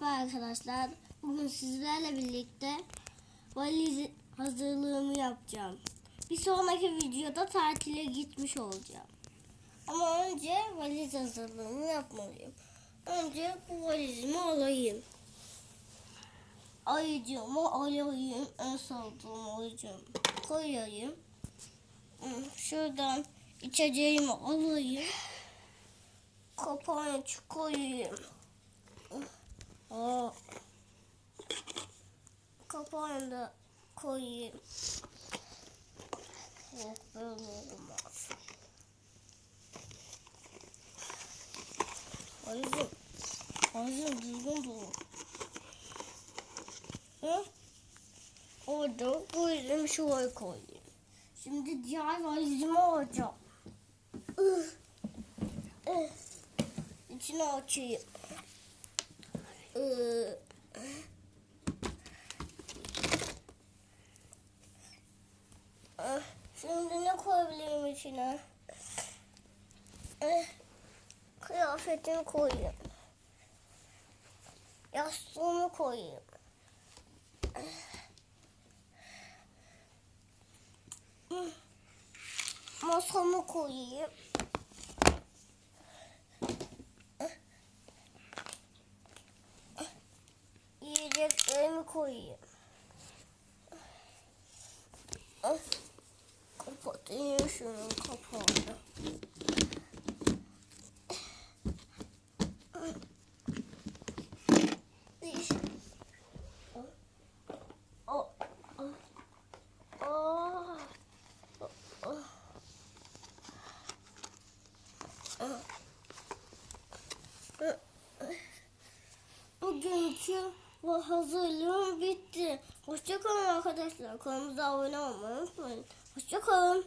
Merhaba arkadaşlar. Bugün sizlerle birlikte valiz hazırlığımı yapacağım. Bir sonraki videoda tatile gitmiş olacağım. Ama önce valiz hazırlığımı yapmalıyım. Önce bu valizimi alayım. Ayıcığımı alayım. En sevdiğim ayıcığımı koyayım. Hmm, Şuradan içeceğimi alayım. Kapağını koyayım. Aa. Kapağını da koyayım. Yok böyle olmaz. Azim. Azim düzgün dur. Hı? Orada bu yüzden şuraya koyayım. Şimdi diğer valizimi alacağım. İçini açayım. Şimdi ne koyabilirim içine? Eh, Kıyafetimi koyayım. Yastığımı koyayım. Hmm. Masamı koyayım. 可以。嗯我的英雄快跑的嗯。嗯嗯嗯嗯嗯嗯。嗯。嗯。不你 bu hazırlığım bitti. Hoşçakalın arkadaşlar. Kanalımıza abone olmayı unutmayın. Hoşçakalın.